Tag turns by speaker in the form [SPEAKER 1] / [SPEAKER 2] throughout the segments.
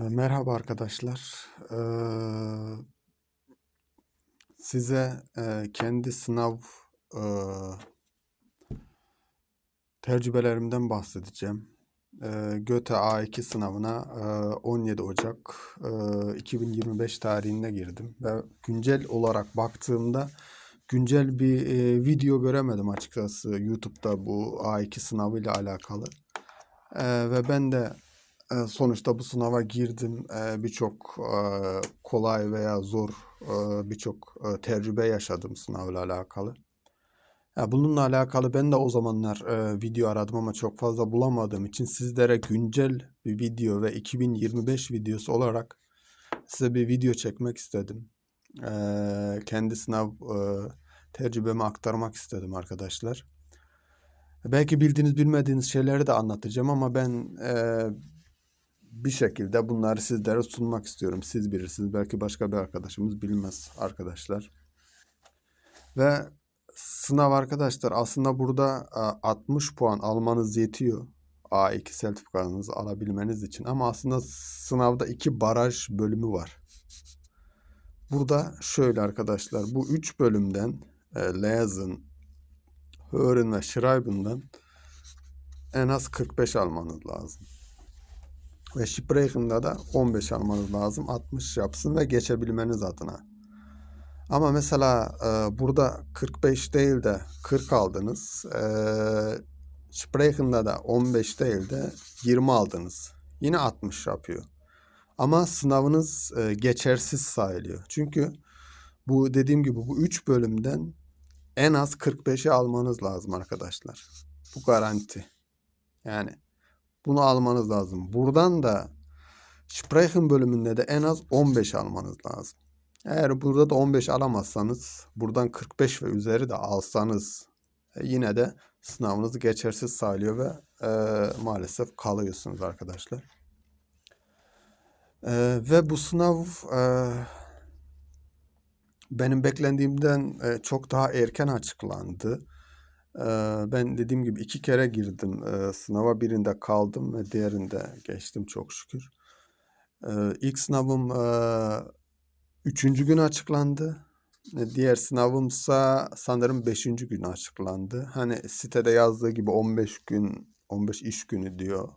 [SPEAKER 1] Eee, merhaba arkadaşlar. Eee, size, eee, kendi sınav, eee tecrübelerimden bahsedeceğim. Eee, GÖTE A2 sınavına, eee, 17 Ocak, eee, 2025 tarihinde girdim ve güncel olarak baktığımda güncel bir, video göremedim açıkçası YouTube'da bu A2 sınavıyla alakalı. Ve ben de, sonuçta bu sınava girdim. Birçok, kolay veya zor, birçok, tecrübe yaşadım sınavla alakalı. Bununla alakalı ben de o zamanlar, video aradım ama çok fazla bulamadığım için sizlere güncel bir video ve 2025 videosu olarak size bir video çekmek istedim. Kendi sınav, tecrübemi aktarmak istedim arkadaşlar. Belki bildiğiniz bilmediğiniz şeyleri de anlatacağım ama ben, bir şekilde bunları sizlere sunmak istiyorum. Siz bilirsiniz. Belki başka bir arkadaşımız bilmez arkadaşlar. Ve sınav arkadaşlar aslında burada, aaa, 60 puan almanız yetiyor A2 sertifikanızı alabilmeniz için ama aslında sınavda 2 baraj bölümü var. Burada şöyle arkadaşlar, bu 3 bölümden, eee, Lesen, Hören ve Schreiben'den en az 45 almanız lazım. Ve Sprechen'da da 15 almanız lazım 60 yapsın ve geçebilmeniz adına. Ama mesela, eee, burada 45 değil de 40 aldınız. Eee, Sprechen'da da 15 değil de 20 aldınız. Yine 60 yapıyor. Ama sınavınız, eee, geçersiz sayılıyor. Çünkü bu dediğim gibi bu 3 bölümden en az 45'i almanız lazım arkadaşlar. Bu garanti. Yani bunu almanız lazım. Buradan da Sprechen bölümünde de en az 15 almanız lazım. Eğer burada da 15 alamazsanız, buradan 45 ve üzeri de alsanız e, yine de sınavınız geçersiz sayılıyor ve eee, maalesef kalıyorsunuz arkadaşlar. Eee, ve bu sınav, eee benim beklendiğimden, eee, çok daha erken açıklandı. Ben dediğim gibi 2 kere girdim, sınava. Birinde kaldım ve diğerinde geçtim çok şükür. İlk sınavım, 3. gün açıklandı. Eee, diğer sınavımsa sanırım 5. gün açıklandı. Hani sitede yazdığı gibi 15 gün, 15 iş günü diyor.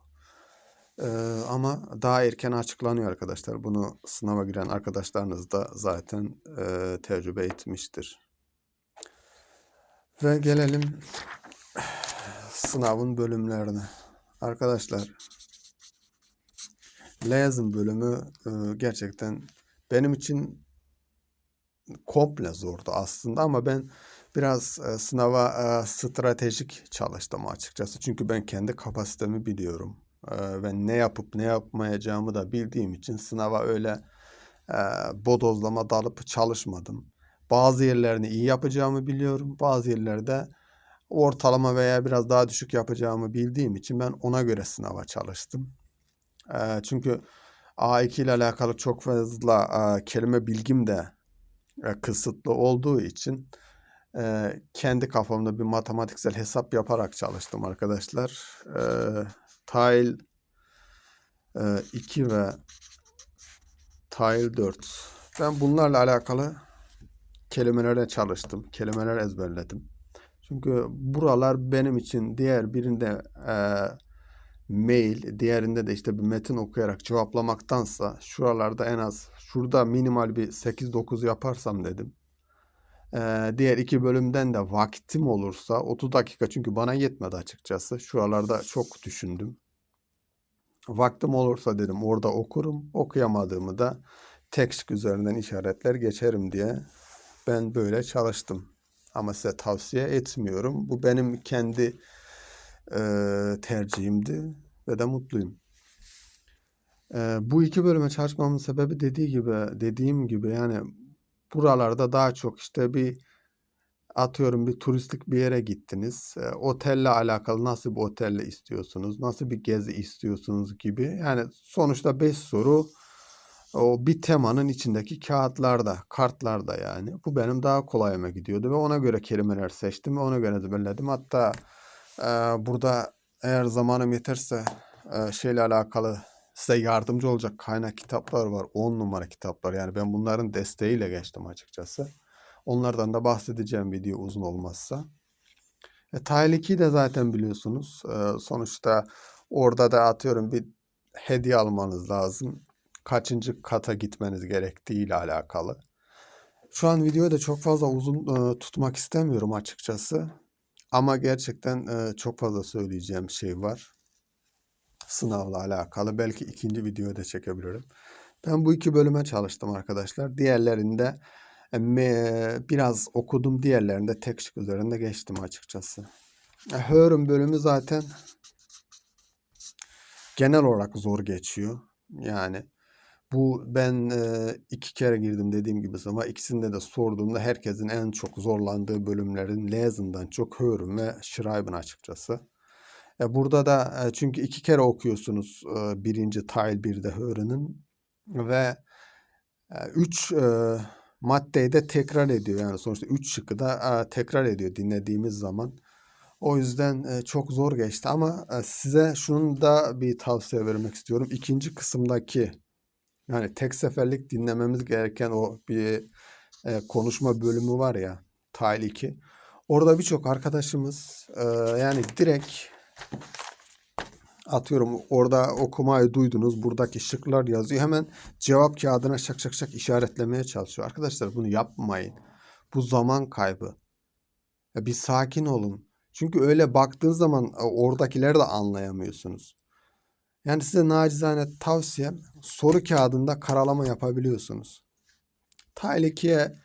[SPEAKER 1] Ama daha erken açıklanıyor arkadaşlar. Bunu sınava giren arkadaşlarınız da zaten, tecrübe etmiştir. Ve gelelim sınavın bölümlerine. Arkadaşlar Lesen bölümü, eee, gerçekten benim için komple zordu aslında ama ben biraz, eee, sınava, eee, stratejik çalıştım açıkçası. Çünkü ben kendi kapasitemi biliyorum, ve ne yapıp ne yapmayacağımı da bildiğim için sınava öyle, bodozlama dalıp çalışmadım. Bazı yerlerini iyi yapacağımı biliyorum. Bazı yerlerde ortalama veya biraz daha düşük yapacağımı bildiğim için ben ona göre sınava çalıştım. Eee, çünkü A2 ile alakalı çok fazla, aaa, kelime bilgim de, eee, kısıtlı olduğu için, eee, kendi kafamda bir matematiksel hesap yaparak çalıştım arkadaşlar. Eee, Tail, eee, 2 ve Tail 4. Ben bunlarla alakalı kelimelere çalıştım. Kelimeler ezberledim. Çünkü buralar benim için diğer birinde, eee, mail, diğerinde de işte bir metin okuyarak cevaplamaktansa şuralarda en az şurada minimal bir 8-9 yaparsam dedim. Eee, diğer 2 bölümden de vaktim olursa 30 dakika çünkü bana yetmedi açıkçası. Şuralarda çok düşündüm. Vaktim olursa dedim orada okurum. Okuyamadığımı da tekst üzerinden işaretler geçerim diye ben böyle çalıştım. Ama size tavsiye etmiyorum. Bu benim kendi, eee, tercihimdi ve de mutluyum. Eee, bu 2 bölüme çalışmamın sebebi dediği gibi dediğim gibi yani buralarda daha çok işte bir atıyorum bir turistik bir yere gittiniz. Eee, otelle alakalı nasıl bir otel istiyorsunuz, nasıl bir gezi istiyorsunuz gibi. Yani sonuçta 5 soru o bir temanın içindeki kağıtlarda, kartlarda yani. Bu benim daha kolayıma gidiyordu ve ona göre kelimeler seçtim ve ona göre ezberledim. Hatta, eee, burada eğer zamanım yeterse, eee, şeyle alakalı size yardımcı olacak kaynak kitaplar var. 10 numara kitaplar. Yani ben bunların desteğiyle geçtim açıkçası. Onlardan da bahsedeceğim video uzun olmazsa. E, 2'yi de zaten biliyorsunuz. E, sonuçta orada da atıyorum bir hediye almanız lazım. Kaçıncı kata gitmeniz gerektiği ile alakalı. Şu an videoyu da çok fazla uzun e, tutmak istemiyorum açıkçası. Ama gerçekten e, çok fazla söyleyeceğim şey var. Sınavla alakalı. Belki ikinci videoyu da çekebilirim. Ben bu iki bölüme çalıştım arkadaşlar. Diğerlerinde e, biraz okudum. Diğerlerinde tek şık üzerinde geçtim açıkçası. E, Hörüm bölümü zaten genel olarak zor geçiyor. Yani bu ben e, iki kere girdim dediğim gibi ama ikisinde de sorduğumda herkesin en çok zorlandığı bölümlerin Lezen'dan çok Hörüm ve Schreiben açıkçası. E, burada da e, çünkü iki kere okuyorsunuz e, birinci Tile 1'de Hörüm'ün ve e, üç e, maddeyi de tekrar ediyor. Yani sonuçta üç şıkkı da e, tekrar ediyor dinlediğimiz zaman. O yüzden e, çok zor geçti ama e, size şunun da bir tavsiye vermek istiyorum. İkinci kısımdaki yani tek seferlik dinlememiz gereken o bir e, konuşma bölümü var ya Tile 2. Orada birçok arkadaşımız e, yani direkt atıyorum orada okumayı duydunuz. Buradaki şıklar yazıyor. Hemen cevap kağıdına şak şak şak işaretlemeye çalışıyor. Arkadaşlar bunu yapmayın. Bu zaman kaybı. Ya bir sakin olun. Çünkü öyle baktığın zaman e, oradakileri de anlayamıyorsunuz. Yani size nacizane tavsiyem soru kağıdında karalama yapabiliyorsunuz. Tile 2'ye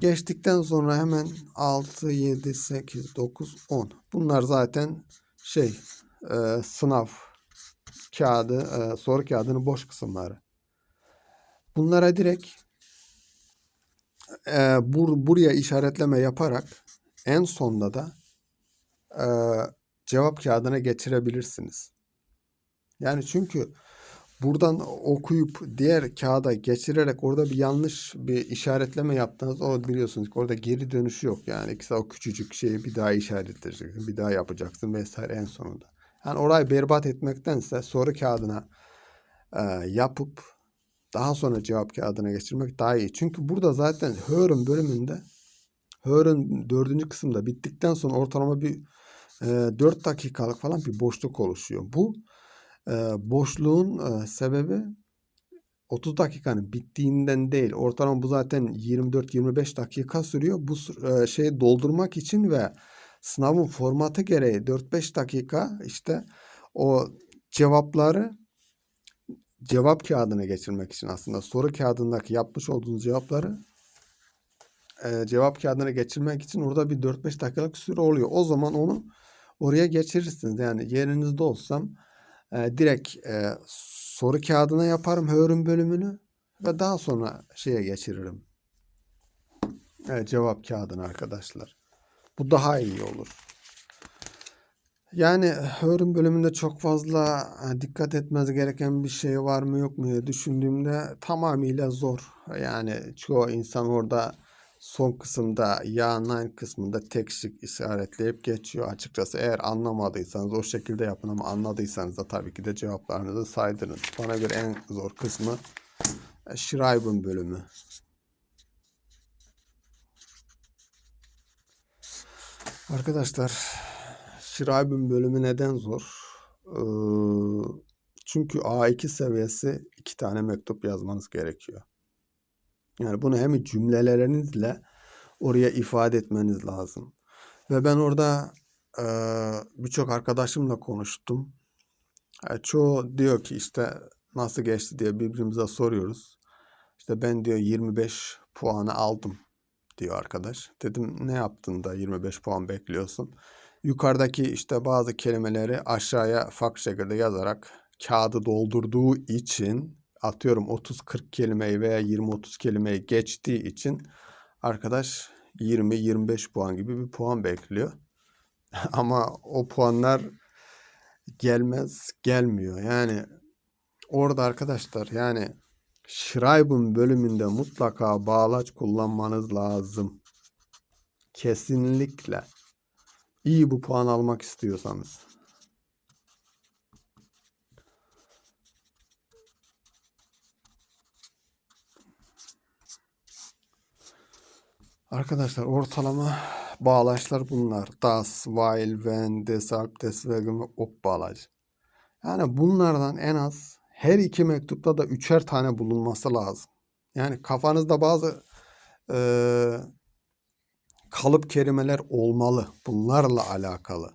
[SPEAKER 1] geçtikten sonra hemen 6, 7, 8, 9, 10. Bunlar zaten şey e, sınav kağıdı, e, soru kağıdının boş kısımları. Bunlara direkt e, bur, buraya işaretleme yaparak en sonda da e, cevap kağıdına geçirebilirsiniz. Yani çünkü buradan okuyup diğer kağıda geçirerek orada bir yanlış bir işaretleme yaptınız. O biliyorsunuz ki orada geri dönüşü yok. Yani ikisi o küçücük şeyi bir daha işaretleyeceksin. Bir daha yapacaksın vesaire en sonunda. Yani orayı berbat etmektense soru kağıdına e, yapıp daha sonra cevap kağıdına geçirmek daha iyi. Çünkü burada zaten Hör'ün bölümünde Hör'ün dördüncü kısımda bittikten sonra ortalama bir e, 4 dakikalık falan bir boşluk oluşuyor. Bu boşluğun sebebi 30 dakikanın bittiğinden değil. Ortalama bu zaten 24-25 dakika sürüyor. Bu şeyi doldurmak için ve sınavın formatı gereği 4-5 dakika işte o cevapları cevap kağıdına geçirmek için aslında soru kağıdındaki yapmış olduğunuz cevapları e, cevap kağıdına geçirmek için orada bir 4-5 dakikalık süre oluyor. O zaman onu oraya geçirirsiniz. Yani yerinizde olsam e, direkt e, soru kağıdına yaparım Hör'ün bölümünü ve daha sonra şeye geçiririm. E, cevap kağıdına arkadaşlar. Bu daha iyi olur. Yani Hör'ün bölümünde çok fazla e, dikkat etmez gereken bir şey var mı yok mu diye düşündüğümde tamamıyla zor. Yani çoğu insan orada son kısımda ya nine kısmında tek şık işaretleyip geçiyor açıkçası. Eğer anlamadıysanız o şekilde yapın ama anladıysanız da tabii ki de cevaplarınızı saydırın. Bana göre en zor kısmı e, Schreiben bölümü. Arkadaşlar Schreiben bölümü neden zor? Ee, çünkü A2 seviyesi iki tane mektup yazmanız gerekiyor. Yani bunu hem cümlelerinizle oraya ifade etmeniz lazım. Ve ben orada e, birçok arkadaşımla konuştum. E, çoğu diyor ki işte nasıl geçti diye birbirimize soruyoruz. İşte ben diyor 25 puanı aldım diyor arkadaş. Dedim ne yaptın da 25 puan bekliyorsun? Yukarıdaki işte bazı kelimeleri aşağıya farklı şekilde yazarak kağıdı doldurduğu için atıyorum 30-40 kelimeyi veya 20-30 kelimeyi geçtiği için arkadaş 20-25 puan gibi bir puan bekliyor. Ama o puanlar gelmez, gelmiyor. Yani orada arkadaşlar yani Schreiben bölümünde mutlaka bağlaç kullanmanız lazım. Kesinlikle. İyi bu puan almak istiyorsanız. Arkadaşlar ortalama bağlaçlar bunlar. Das, Weil, Wenn, Deshalb, Deswegen ve Ok bağlacı. Yani bunlardan en az her iki mektupta da üçer tane bulunması lazım. Yani kafanızda bazı eee, kalıp kelimeler olmalı. Bunlarla alakalı.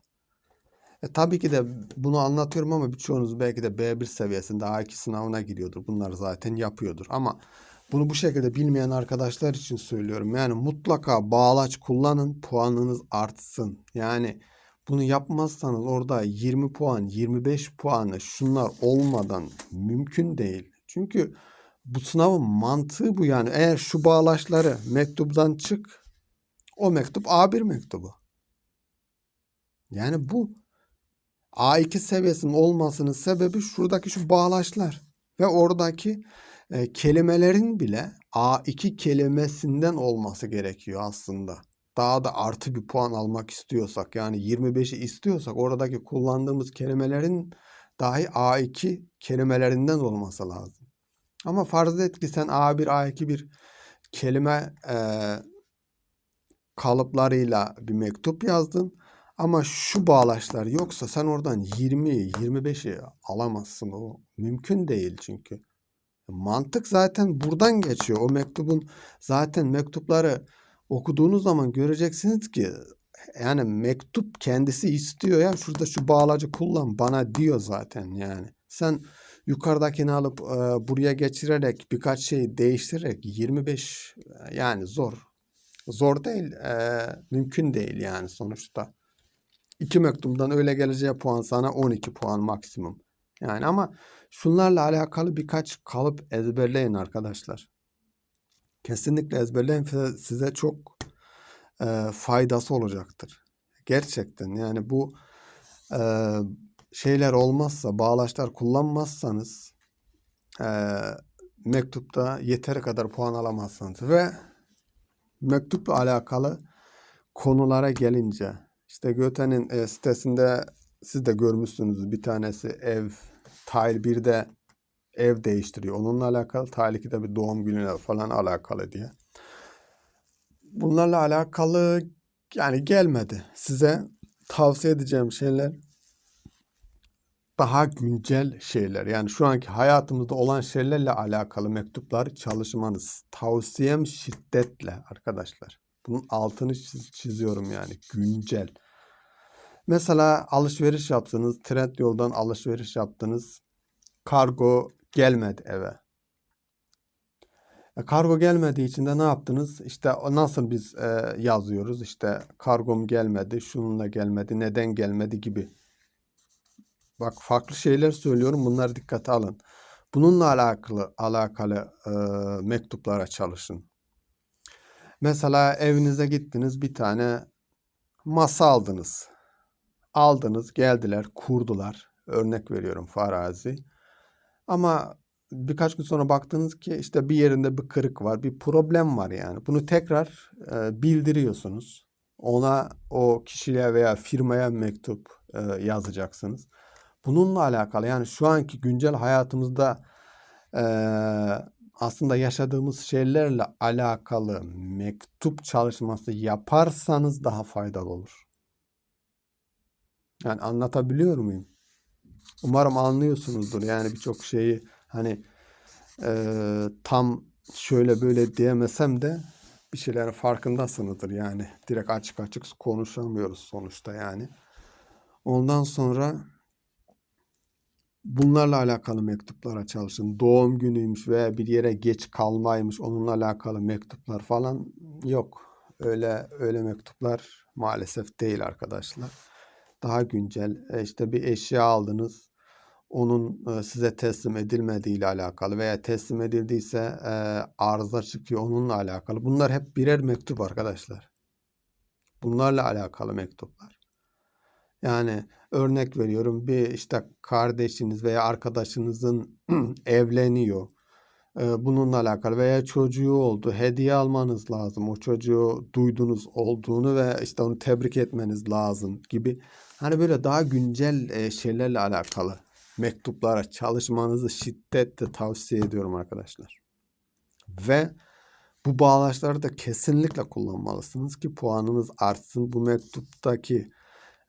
[SPEAKER 1] E, tabii ki de bunu anlatıyorum ama birçoğunuz belki de B1 seviyesinde A2 sınavına giriyordur. Bunlar zaten yapıyordur. Ama bunu bu şekilde bilmeyen arkadaşlar için söylüyorum. Yani mutlaka bağlaç kullanın, puanınız artsın. Yani bunu yapmazsanız orada 20 puan, 25 puanı şunlar olmadan mümkün değil. Çünkü bu sınavın mantığı bu yani. Eğer şu bağlaçları mektuptan çık, o mektup A1 mektubu. Yani bu A2 seviyesinin olmasının sebebi şuradaki şu bağlaçlar ve oradaki e, kelimelerin bile A2 kelimesinden olması gerekiyor aslında. Daha da artı bir puan almak istiyorsak yani 25'i istiyorsak oradaki kullandığımız kelimelerin dahi A2 kelimelerinden olması lazım. Ama farz et ki sen A1, A2 bir kelime e, kalıplarıyla bir mektup yazdın. Ama şu bağlaçlar yoksa sen oradan 20'yi, 25'i alamazsın. O mümkün değil çünkü. Mantık zaten buradan geçiyor. O mektubun zaten mektupları okuduğunuz zaman göreceksiniz ki yani mektup kendisi istiyor ya şurada şu bağlacı kullan bana diyor zaten yani. Sen yukarıdakini alıp e, buraya geçirerek birkaç şeyi değiştirerek 25 e, yani zor. Zor değil, e, mümkün değil yani sonuçta. İki mektuptan öyle geleceği puan sana 12 puan maksimum. Yani ama şunlarla alakalı birkaç kalıp ezberleyin arkadaşlar. Kesinlikle ezberleyin size, çok e, faydası olacaktır. Gerçekten yani bu e, şeyler olmazsa, bağlaçlar kullanmazsanız e, mektupta yeteri kadar puan alamazsınız. Ve mektupla alakalı konulara gelince işte Goethe'nin e, sitesinde siz de görmüşsünüz bir tanesi ev, Tile 1'de ev değiştiriyor. Onunla alakalı, Tile 2'de bir doğum gününe falan alakalı diye. Bunlarla alakalı yani gelmedi. Size tavsiye edeceğim şeyler daha güncel şeyler. Yani şu anki hayatımızda olan şeylerle alakalı mektuplar çalışmanız. Tavsiyem şiddetle arkadaşlar. Bunun altını çiz- çiziyorum yani güncel. Mesela alışveriş yaptınız, Trendyol'dan alışveriş yaptınız. Kargo gelmedi eve. E, kargo gelmediği için de ne yaptınız? İşte nasıl biz e, yazıyoruz? İşte kargom gelmedi, şununla gelmedi, neden gelmedi gibi. Bak farklı şeyler söylüyorum. Bunları dikkate alın. Bununla alakalı alakalı e, mektuplara çalışın. Mesela evinize gittiniz bir tane masa aldınız. Aldınız, geldiler, kurdular. Örnek veriyorum farazi. Ama birkaç gün sonra baktınız ki işte bir yerinde bir kırık var, bir problem var yani. Bunu tekrar e, bildiriyorsunuz. Ona o kişiye veya firmaya mektup e, yazacaksınız. Bununla alakalı yani şu anki güncel hayatımızda e, aslında yaşadığımız şeylerle alakalı mektup çalışması yaparsanız daha faydalı olur. Yani anlatabiliyor muyum? Umarım anlıyorsunuzdur. Yani birçok şeyi hani e, tam şöyle böyle diyemesem de bir şeylerin farkındasınızdır yani. Direkt açık açık konuşamıyoruz sonuçta yani. Ondan sonra bunlarla alakalı mektuplara çalışın. Doğum günüymüş veya bir yere geç kalmaymış onunla alakalı mektuplar falan yok. Öyle öyle mektuplar maalesef değil arkadaşlar. Daha güncel e, işte bir eşya aldınız. Onun e, size teslim edilmediği ile alakalı veya teslim edildiyse e, arıza çıkıyor onunla alakalı. Bunlar hep birer mektup arkadaşlar. Bunlarla alakalı mektuplar. Yani örnek veriyorum bir işte kardeşiniz veya arkadaşınızın evleniyor. Bununla alakalı veya çocuğu oldu. Hediye almanız lazım. O çocuğu duydunuz olduğunu ve işte onu tebrik etmeniz lazım gibi. Hani böyle daha güncel e, şeylerle alakalı mektuplara çalışmanızı şiddetle tavsiye ediyorum arkadaşlar. Ve Bu bağlaçları da kesinlikle kullanmalısınız ki puanınız artsın. Bu mektuptaki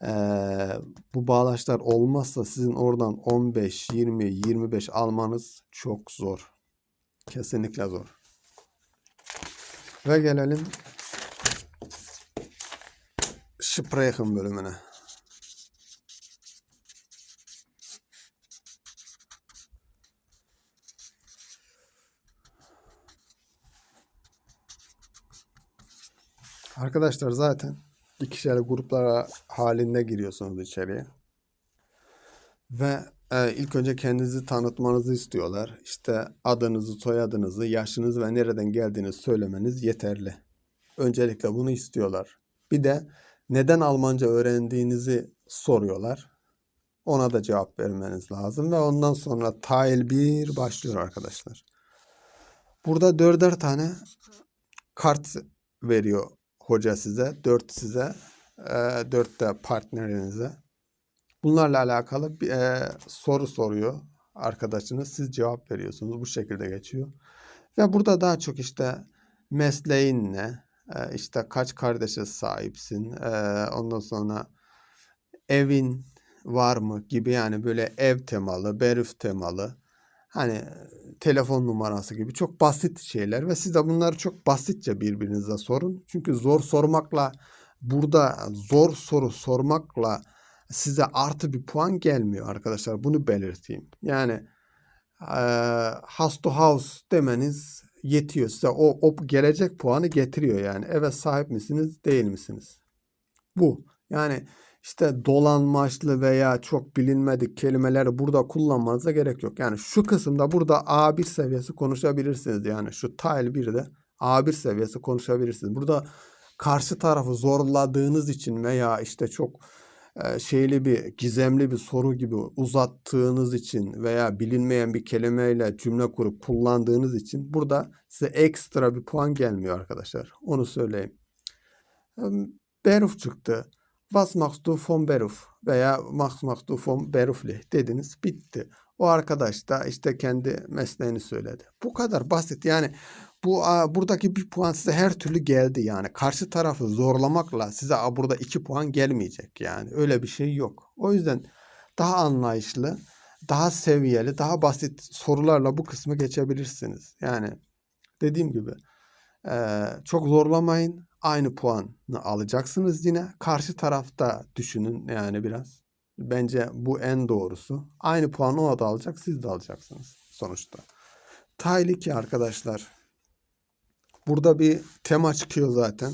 [SPEAKER 1] eee, bu bağlaçlar olmazsa sizin oradan 15, 20, 25 almanız çok zor. Kesinlikle zor. Ve gelelim Sprechen bölümüne. Arkadaşlar zaten ikişerli gruplara halinde giriyorsunuz içeriye. Ve e, ilk önce kendinizi tanıtmanızı istiyorlar. İşte adınızı, soyadınızı, yaşınızı ve nereden geldiğinizi söylemeniz yeterli. Öncelikle bunu istiyorlar. Bir de neden Almanca öğrendiğinizi soruyorlar. Ona da cevap vermeniz lazım ve ondan sonra Teil 1 başlıyor arkadaşlar. Burada dörder tane kart veriyor hoca size. Dört size. E, dört de partnerinize. Bunlarla alakalı bir e, soru soruyor arkadaşınız. Siz cevap veriyorsunuz. Bu şekilde geçiyor. Ve burada daha çok işte mesleğin ne? E, işte kaç kardeşe sahipsin? E, ondan sonra evin var mı gibi yani böyle ev temalı, berif temalı. Hani telefon numarası gibi çok basit şeyler ve siz de bunları çok basitçe birbirinize sorun. Çünkü zor sormakla burada zor soru sormakla size artı bir puan gelmiyor arkadaşlar. Bunu belirteyim. Yani e, house to house demeniz yetiyor size. O, o gelecek puanı getiriyor yani. Eve sahip misiniz değil misiniz? Bu. Yani işte dolanmaçlı veya çok bilinmedik kelimeleri burada kullanmanıza gerek yok. Yani şu kısımda burada A1 seviyesi konuşabilirsiniz. Yani şu tile 1'de A1 seviyesi konuşabilirsiniz. Burada karşı tarafı zorladığınız için veya işte çok şeyli bir gizemli bir soru gibi uzattığınız için veya bilinmeyen bir kelimeyle cümle kurup kullandığınız için burada size ekstra bir puan gelmiyor arkadaşlar. Onu söyleyeyim. Beruf çıktı. Was machst du vom Beruf? Veya was machst du vom Beruflich dediniz. Bitti. O arkadaş da işte kendi mesleğini söyledi. Bu kadar basit. Yani bu buradaki bir puan size her türlü geldi yani. Karşı tarafı zorlamakla size burada iki puan gelmeyecek yani. Öyle bir şey yok. O yüzden daha anlayışlı, daha seviyeli, daha basit sorularla bu kısmı geçebilirsiniz. Yani dediğim gibi çok zorlamayın aynı puanı alacaksınız yine. Karşı tarafta düşünün yani biraz. Bence bu en doğrusu. Aynı puanı o da alacak, siz de alacaksınız sonuçta. 2 arkadaşlar. Burada bir tema çıkıyor zaten.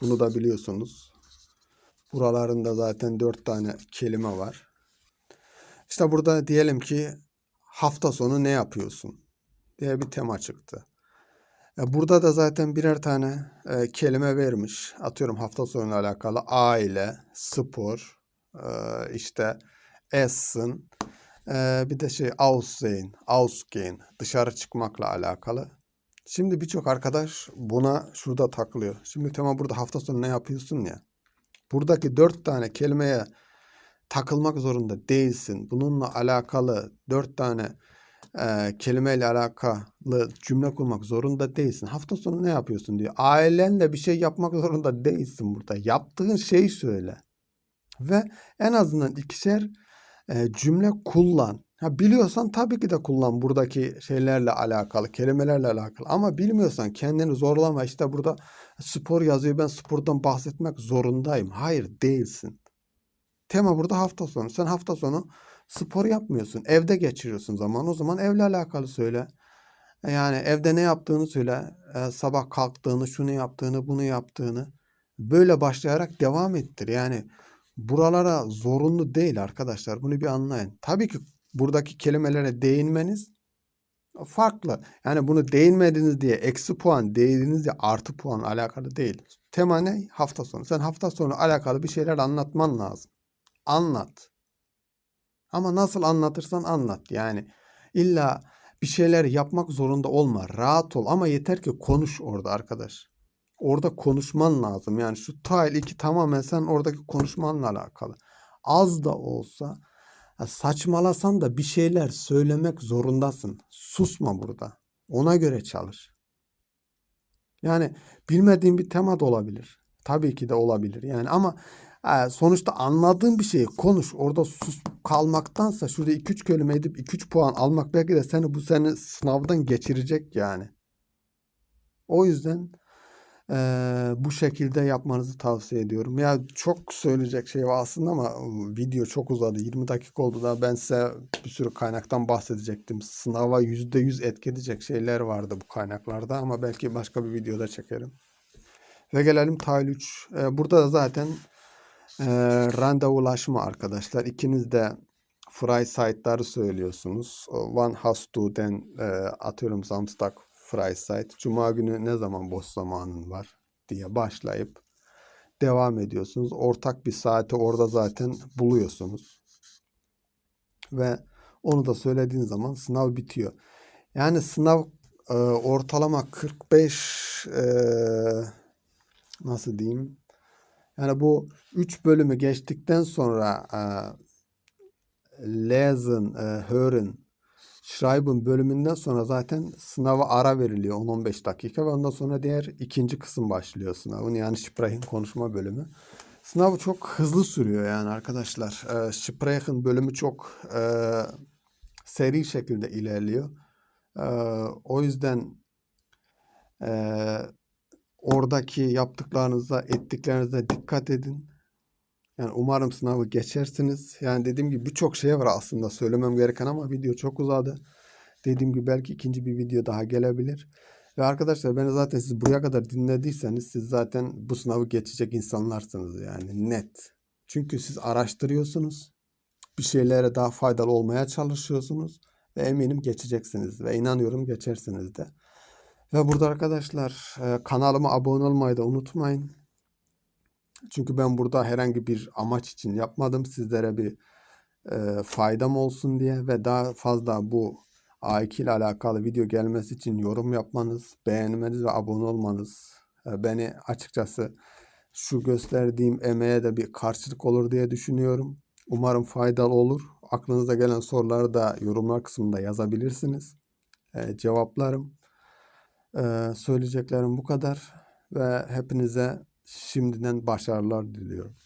[SPEAKER 1] Bunu da biliyorsunuz. Buralarında zaten dört tane kelime var. İşte burada diyelim ki hafta sonu ne yapıyorsun diye bir tema çıktı. Burada da zaten birer tane e, kelime vermiş. Atıyorum hafta sonuyla alakalı aile, spor, e, işte essen, e, bir de şey aussehen, ausgehen, dışarı çıkmakla alakalı. Şimdi birçok arkadaş buna şurada takılıyor. Şimdi tema burada hafta sonu ne yapıyorsun ya. Buradaki dört tane kelimeye takılmak zorunda değilsin. Bununla alakalı dört tane e, kelimeyle alakalı cümle kurmak zorunda değilsin. Hafta sonu ne yapıyorsun diyor. Ailenle bir şey yapmak zorunda değilsin burada. Yaptığın şeyi söyle. Ve en azından ikişer e, cümle kullan. Ha, biliyorsan tabii ki de kullan buradaki şeylerle alakalı, kelimelerle alakalı. Ama bilmiyorsan kendini zorlama. İşte burada spor yazıyor ben spordan bahsetmek zorundayım. Hayır değilsin. Tema burada hafta sonu. Sen hafta sonu spor yapmıyorsun. Evde geçiriyorsun zaman. O zaman evle alakalı söyle. E, yani evde ne yaptığını söyle. Ee, sabah kalktığını, şunu yaptığını, bunu yaptığını. Böyle başlayarak devam ettir. Yani buralara zorunlu değil arkadaşlar. Bunu bir anlayın. Tabii ki buradaki kelimelere değinmeniz farklı. Yani bunu değinmediniz diye eksi puan, değdiniz diye artı puan alakalı değil. Tema ne? Hafta sonu. Sen hafta sonu alakalı bir şeyler anlatman lazım. Anlat. Ama nasıl anlatırsan anlat. Yani illa bir şeyler yapmak zorunda olma. Rahat ol ama yeter ki konuş orada arkadaş. Orada konuşman lazım. Yani şu tile 2 tamamen sen oradaki konuşmanla alakalı. Az da olsa saçmalasan da bir şeyler söylemek zorundasın. Susma burada. Ona göre çalış. Yani bilmediğin bir tema da olabilir. Tabii ki de olabilir. Yani ama e, sonuçta anladığın bir şeyi konuş. Orada sus kalmaktansa şurada 2-3 kelime edip 2-3 puan almak belki de seni bu seni sınavdan geçirecek yani. O yüzden e, bu şekilde yapmanızı tavsiye ediyorum. Ya çok söyleyecek şey var aslında ama video çok uzadı. 20 dakika oldu da ben size bir sürü kaynaktan bahsedecektim. Sınava %100 etki edecek şeyler vardı bu kaynaklarda ama belki başka bir videoda çekerim. Ve gelelim Tile 3. E, burada da zaten e, randevulaşma arkadaşlar. İkiniz de fry site'ları söylüyorsunuz. One has to then e, atıyorum Samstag site. Cuma günü ne zaman boş zamanın var diye başlayıp devam ediyorsunuz. Ortak bir saati orada zaten buluyorsunuz. Ve onu da söylediğin zaman sınav bitiyor. Yani sınav e, ortalama 45 e, nasıl diyeyim? Yani bu 3 bölümü geçtikten sonra e, lesen, e, hören, schreiben bölümünden sonra zaten sınava ara veriliyor 10-15 dakika ve ondan sonra diğer ikinci kısım başlıyor sınavın yani Sprechen konuşma bölümü. Sınav çok hızlı sürüyor yani arkadaşlar. E, Sprechen bölümü çok e, seri şekilde ilerliyor. E, o yüzden e, oradaki yaptıklarınıza, ettiklerinize dikkat edin. Yani umarım sınavı geçersiniz. Yani dediğim gibi birçok şey var aslında söylemem gereken ama video çok uzadı. Dediğim gibi belki ikinci bir video daha gelebilir. Ve arkadaşlar beni zaten siz buraya kadar dinlediyseniz siz zaten bu sınavı geçecek insanlarsınız yani net. Çünkü siz araştırıyorsunuz. Bir şeylere daha faydalı olmaya çalışıyorsunuz. Ve eminim geçeceksiniz. Ve inanıyorum geçersiniz de. Ve burada arkadaşlar e, kanalıma abone olmayı da unutmayın. Çünkü ben burada herhangi bir amaç için yapmadım. Sizlere bir e, faydam olsun diye ve daha fazla bu A2 ile alakalı video gelmesi için yorum yapmanız, beğenmeniz ve abone olmanız e, beni açıkçası şu gösterdiğim emeğe de bir karşılık olur diye düşünüyorum. Umarım faydalı olur. Aklınıza gelen soruları da yorumlar kısmında yazabilirsiniz. E, cevaplarım. E, söyleyeceklerim bu kadar ve hepinize şimdiden başarılar diliyorum.